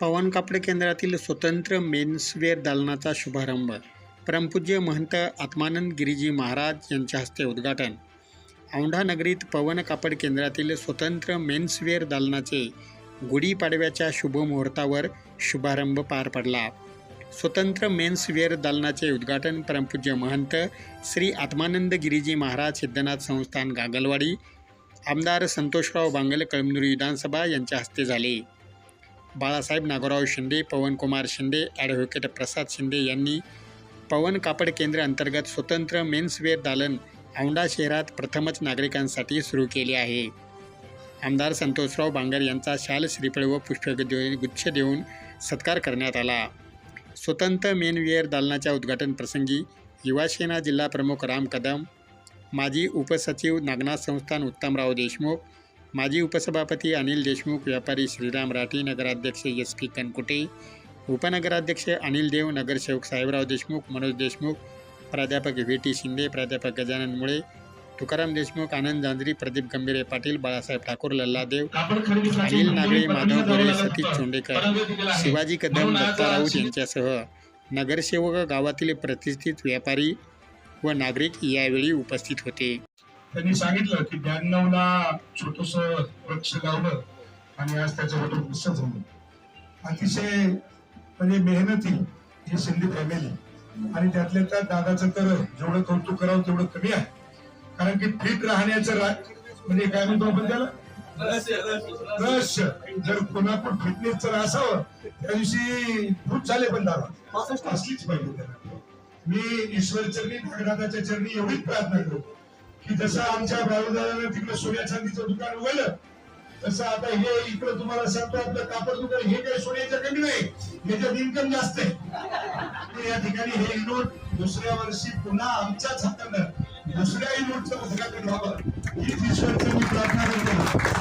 पवन कापड केंद्रातील स्वतंत्र मेन्सवेअर दालनाचा शुभारंभ. परमपूज्य महंत आत्मानंद गिरीजी महाराज यांच्या हस्ते उद्घाटन. औंढा नगरीत पवन कापड केंद्रातील स्वतंत्र मेन्सवेअर दालनाचे गुढीपाडव्याच्या शुभमुहूर्तावर शुभारंभ पार पडला. स्वतंत्र मेन्सवेअर दालनाचे उद्घाटन परमपूज्य महंत श्री आत्मानंद गिरीजी महाराज सिद्धनाथ संस्थान गागलवाडी आमदार संतोषराव बांगल कळमनुरी विधानसभा यांच्या हस्ते झाले. बाळासाहेब नागोराव शिंदे पवनकुमार शिंदे ॲडव्होकेट प्रसाद शिंदे यांनी पवन कापड केंद्र अंतर्गत स्वतंत्र मेन्सवेअर दालन औंढा शहरात प्रथमच नागरिकांसाठी सुरू केले आहे. आमदार संतोषराव बांगर यांचा शाल श्रीफळ व पुष्पगुच्छ देऊन सत्कार करण्यात आला. स्वतंत्र मेनवेअर दालनाच्या उद्घाटनप्रसंगी युवासेना जिल्हा प्रमुख राम कदम माजी उपसचिव नागनाथ संस्थान उत्तमराव देशमुख माजी उपसभापती अनिल देशमुख व्यापारी श्रीराम राठी नगराध्यक्ष एस पी कनकुटे उपनगराध्यक्ष अनिल देव नगरसेवक साहेबराव देशमुख मनोज देशमुख प्राध्यापक व्ही टी शिंदे प्राध्यापक गजानन मुळे तुकाराम देशमुख आनंद जांजरी प्रदीप गंभीरे पाटील बाळासाहेब ठाकूर लल्लादेव अनिल नागरे माधव गोरे सतीश. चोंडेकर. शिवाजी कदम दत्ता राऊत यांच्यासह नगरसेवक गावातील प्रतिष्ठित व्यापारी व नागरिक यावेळी उपस्थित होते त्यांनी सांगितलं की ब्याण्णवला छोटस वृक्ष लावलं आणि आज त्याचं मोठं वृक्ष झालं. अतिशय म्हणजे मेहनती ही शिंदे फॅमिली आणि त्यातल्या त्या दादाचं तर जेवढं कौतुक करावं तेवढं कमी आहे. कारण की फिट राहण्याचं म्हणजे काय म्हणतो आपण त्याला? रहस्य जर कोणाकडून फिटनेस जर असावं त्या दिवशी खूप झाले पण दादा. असलीच पाहिजे त्याला. मी ईश्वर चरणी नागराजाच्या चरणी एवढीच प्रार्थना करतो. की जसं आमच्या भाऊदारानं तिकडे सोन्या चांदीचं दुकान उघडलं तसं आता हे इकडं तुम्हाला सांगतो आपलं कापड दुकान हे काही सोन्याचं कमी नाही याच्यात इन्कम जास्त आहे. या ठिकाणी हे नोट दुसऱ्या वर्षी पुन्हा आमच्याच हातानं दुसऱ्याही नोटचं उद्घाटन व्हावं. ही ईश्वर मी प्रार्थना करतो.